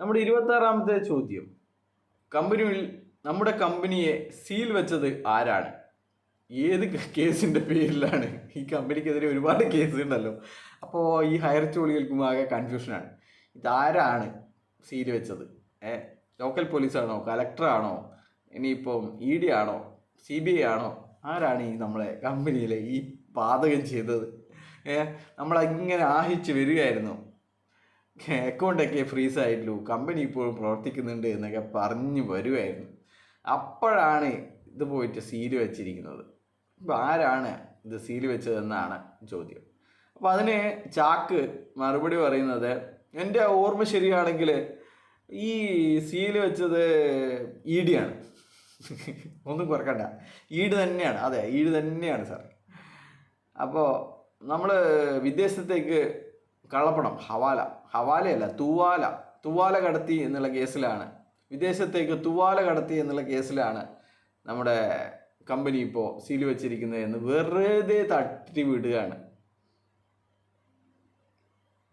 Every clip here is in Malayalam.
നമ്മുടെ ഇരുപത്താറാമത്തെ ചോദ്യം. കമ്പനിയിൽ നമ്മുടെ കമ്പനിയെ സീൽ വെച്ചത് ആരാണ്? ഏത് കേസിന്റെ പേരിലാണ്? ഈ കമ്പനിക്കെതിരെ ഒരുപാട് കേസ് ഉണ്ടല്ലോ. അപ്പോൾ ഈ ഹയർ ചോളികൾക്കും ആകെ കൺഫ്യൂഷനാണ് ഇതാരാണ് സീൽ വെച്ചത്? ഏ ലോക്കൽ പോലീസാണോ കലക്ടറാണോ ഇനിയിപ്പം ഇ ഡി ആണോ? സി ബി ഐ ആണോ? ആരാണ് ഈ നമ്മളെ കമ്പനിയിലെ ഈ പാതകം ചെയ്തത്? ഏ നമ്മളങ്ങനെ ആഹിച്ച് വരികയായിരുന്നു. അക്കൗണ്ടൊക്കെ ഫ്രീസ് ആയിട്ടുള്ളൂ കമ്പനി ഇപ്പോഴും പ്രവർത്തിക്കുന്നുണ്ട് എന്നൊക്കെ പറഞ്ഞു വരുമായിരുന്നു അപ്പോഴാണ് ഇത് പോയിട്ട് സീൽ വെച്ചിരിക്കുന്നത്. അപ്പോൾ ആരാണ് ഇത് സീൽ വെച്ചതെന്നാണ് ചോദ്യം. അപ്പോൾ അതിന് ചാക്ക് മറുപടി പറയുന്നത് എന്റെ ഓർമ്മ ശരിയാണെങ്കിൽ ഈ സീൽ വെച്ചത് ആണ്. ഒന്നും കുറക്കണ്ട. ഈട് തന്നെയാണ്. അതെ ഈട് തന്നെയാണ് സാർ അപ്പോൾ നമ്മൾ വിദേശത്തേക്ക് കള്ളപ്പണം ഹവാല. ഹവാലയല്ല തൂവാല. തൂവാല കടത്തി എന്നുള്ള കേസിലാണ്. വിദേശത്തേക്ക് തൂവാല കടത്തി എന്നുള്ള കേസിലാണ് നമ്മുടെ കമ്പനി ഇപ്പോൾ സീൽ വെച്ചിരിക്കുന്നത് എന്ന് വെറുതെ തട്ടി വിടുകയാണ്.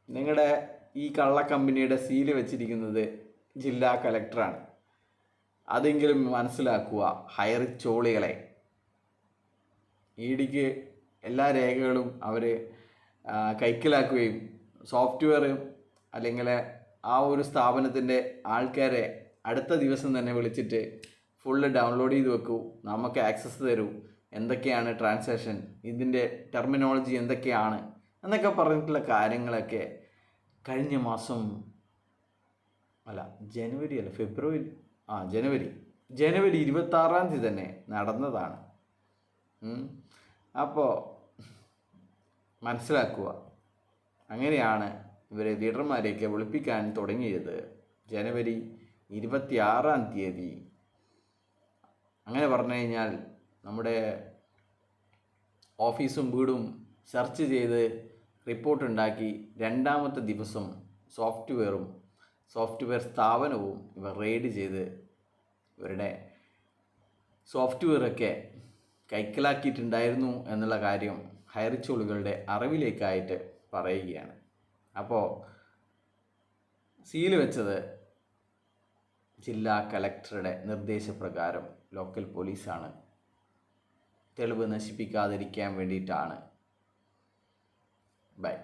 നിങ്ങളുടെ ഈ കള്ള കമ്പനിയുടെ സീൽ വെച്ചിരിക്കുന്നത് ജില്ലാ കലക്ടറാണ് അതെങ്കിലും മനസ്സിലാക്കുക ഹയർ ചോളികളെ. ഇ ഡിക്ക് എല്ലാ രേഖകളും അവർ കൈക്കലാക്കുകയും സോഫ്റ്റ്വെയർ അല്ലെങ്കിൽ ആ ഒരു സ്ഥാപനത്തിന്റെ ആൾക്കാരെ അടുത്ത ദിവസം തന്നെ വിളിച്ചിട്ട് ഫുള്ള് ഡൗൺലോഡ് ചെയ്ത് വെക്കൂ. നമുക്ക് ആക്സസ് തരൂ. എന്തൊക്കെയാണ് ട്രാൻസാക്ഷൻ ഇതിന്റെ ടെർമിനോളജി എന്തൊക്കെയാണ്? എന്നൊക്കെ പറഞ്ഞിട്ടുള്ള കാര്യങ്ങളൊക്കെ കഴിഞ്ഞ മാസം അല്ല ജനുവരി അല്ല ഫെബ്രുവരി ആ ജനുവരി. ജനുവരി ഇരുപത്താറാം തീയതി തന്നെ നടന്നതാണ്. അപ്പോൾ മനസ്സിലാക്കുക. അങ്ങനെയാണ് ഇവരെ ലീഡർമാരെയൊക്കെ വിളിപ്പിക്കാൻ തുടങ്ങിയത്. ജനുവരി ഇരുപത്തിയാറാം തീയതി. അങ്ങനെ പറഞ്ഞു കഴിഞ്ഞാൽ നമ്മുടെ ഓഫീസും വീടും സെർച്ച് ചെയ്ത് റിപ്പോർട്ട് ഉണ്ടാക്കി രണ്ടാമത്തെ ദിവസം സോഫ്റ്റ്വെയറും സോഫ്റ്റ്വെയർ സ്ഥാപനവും ഇവർ റെയ്ഡ് ചെയ്ത് ഇവരുടെ സോഫ്റ്റ്വെയറൊക്കെ കൈക്കലാക്കിയിട്ടുണ്ടായിരുന്നു എന്നുള്ള കാര്യം ഹയർ ചോളുകളുടെ അറിവിലേക്കായിട്ട് പറയുകയാണ്. അപ്പോൾ സീൽ വെച്ചത് ജില്ലാ കലക്ടറുടെ നിർദ്ദേശപ്രകാരം ലോക്കൽ പോലീസാണ്. തെളിവ് നശിപ്പിക്കാതിരിക്കാൻ വേണ്ടിയിട്ടാണ്. ബൈ.